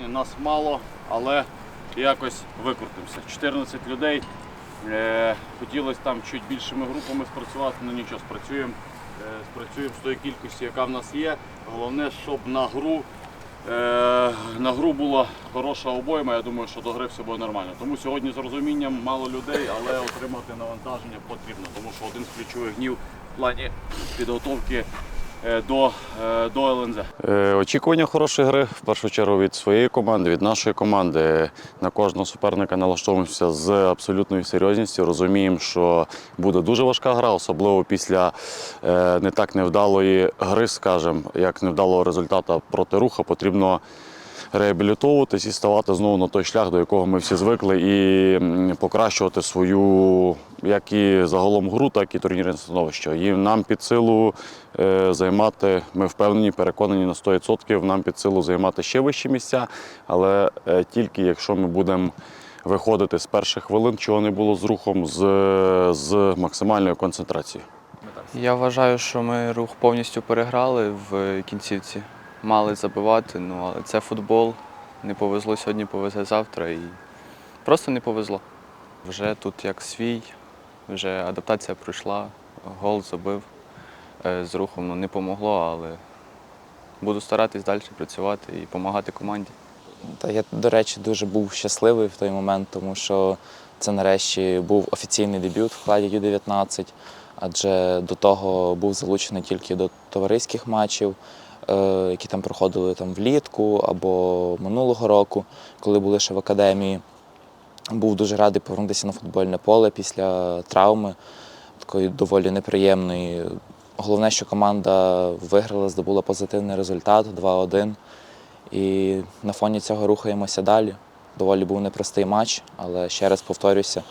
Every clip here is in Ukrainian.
тижні нас мало, але якось викрутимося. 14 людей. Е, хотілося там чуть більшими групами спрацювати, але нічого, спрацюємо. Е, спрацюємо з тої кількості, яка в нас є. Головне, щоб на гру, е, на гру була хороша обойма. Я думаю, що до гри все буде нормально. Тому сьогодні з розумінням мало людей, але отримати навантаження потрібно, тому що один з ключових днів в плані підготовки до, е, до ЛНЗ. Е, Очікування хорошої гри в першу чергу від своєї команди, від нашої команди. На кожного суперника налаштовуємося з абсолютною серйозністю. Розуміємо, що буде дуже важка гра, особливо після е, не так невдалої гри, скажімо, як невдалого результату проти руха, потрібно реабілітовуватись і ставати знову на той шлях, до якого ми всі звикли, і покращувати свою як і загалом гру, так і турнірне становище. І нам під силу е, займати, ми впевнені, переконані на 100%, нам під силу займати ще вищі місця, але е, тільки якщо ми будемо виходити з перших хвилин, чого не було з рухом, з, з максимальною концентрацією. Я вважаю, що ми рух повністю переграли в кінцівці. Мали забивати, ну але це футбол. Не повезло сьогодні, повезе завтра і просто не повезло. Вже тут як свій, вже адаптація пройшла, гол забив Е, з рухом. Ну, не помогло, але буду старатись далі працювати і допомагати команді. Та я, до речі, дуже був щасливий в той момент, тому що це нарешті був офіційний дебют в складі Ю-19, адже до того був залучений тільки до товариських матчів, які там проходили там влітку або минулого року, коли були ще в академії. Був дуже радий повернутися на футбольне поле після травми, такої доволі неприємної. Головне, що команда виграла, здобула позитивний результат 2-1. І на фоні цього рухаємося далі. Доволі був непростий матч, але ще раз повторюся,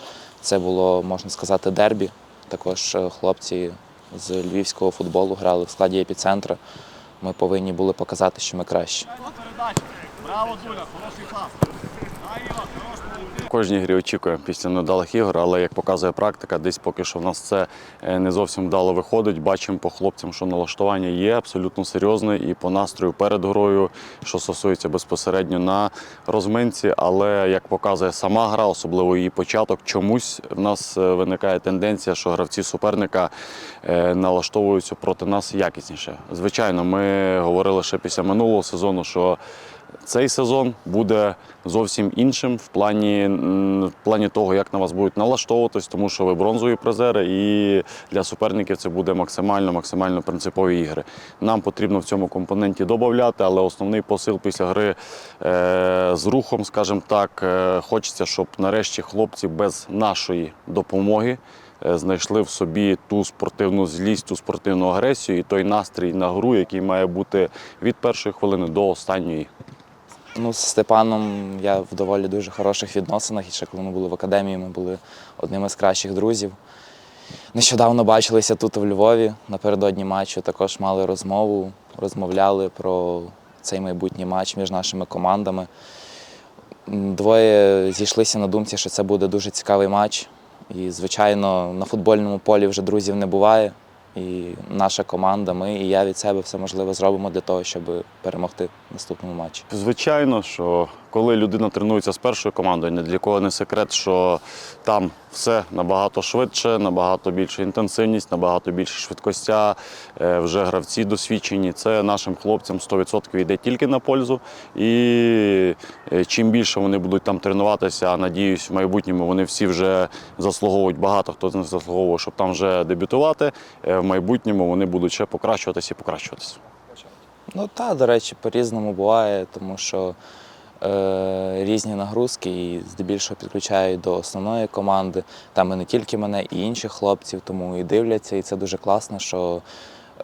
це було, можна сказати, дербі. Також е, хлопці з львівського футболу грали в складі епіцентра. Ми повинні були показати, що ми краще. Браво, Дуля, хороший пас. Кожній грі очікуємо після невдалих ігор, але як показує практика, десь поки що в нас це е, не зовсім вдало виходить. Бачимо по хлопцям, що налаштування є абсолютно серйозне і по настрою перед грою, що стосується безпосередньо на розминці. Але як показує сама гра, особливо її початок, чомусь в нас е, виникає тенденція, що гравці суперника е, налаштовуються проти нас якісніше. Звичайно, ми говорили ще після минулого сезону, що цей сезон буде зовсім іншим в плані, в плані того, як на вас будуть налаштовуватись, тому що ви бронзові призери, і для суперників це буде максимально максимально принципові ігри. Нам потрібно в цьому компоненті додати, але основний посил після гри е, з рухом, скажімо так, е, хочеться, щоб нарешті хлопці без нашої допомоги. е, Знайшли в собі ту спортивну злість, ту спортивну агресію і той настрій на гру, який має бути від першої хвилини до останньої. Ну, з Степаном я в доволі дуже хороших відносинах. І ще коли ми були в академії, ми були одними з кращих друзів. Нещодавно бачилися тут у Львові напередодні матчу. Також мали розмову, розмовляли про цей майбутній матч між нашими командами. Двоє зійшлися на думці, що це буде дуже цікавий матч. І, звичайно, на футбольному полі вже друзів не буває. І наша команда, ми і я від себе все можливе зробимо для того, щоб перемогти в наступному матчі. Звичайно, що коли людина тренується з першою командою, ні для кого не секрет, що там все набагато швидше, набагато більша інтенсивність, набагато більше швидкостя. е, Вже гравці досвідчені. Це нашим хлопцям 100% йде тільки на пользу. І е, чим більше вони будуть там тренуватися, надіюсь, в майбутньому вони всі вже заслуговують багато, хто з них заслуговує, щоб там вже дебютувати. е, В майбутньому вони будуть ще покращуватися і покращуватися. Ну так, до речі, по-різному буває, тому що різні нагрузки і здебільшого підключають до основної команди. Там і не тільки мене, і інших хлопців, тому і дивляться. І це дуже класно, що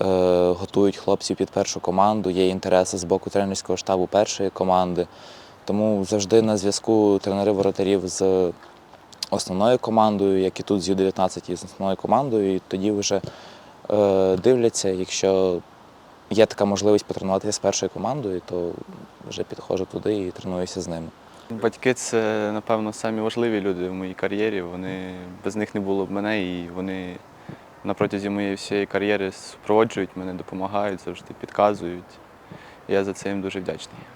е, готують хлопців під першу команду, є інтереси з боку тренерського штабу першої команди. Тому завжди на зв'язку тренери воротарів з основною командою, як і тут з Ю-19 і з основною командою, і тоді вже е, дивляться, якщо є така можливість потренуватися з першою командою, то вже підходжу туди і тренуюся з ними. Батьки це, напевно, самі важливі люди в моїй кар'єрі. Вони без них не було б мене, і вони на протязі моєї всієї кар'єри супроводжують мене, допомагають, завжди підказують. Я за це їм дуже вдячний.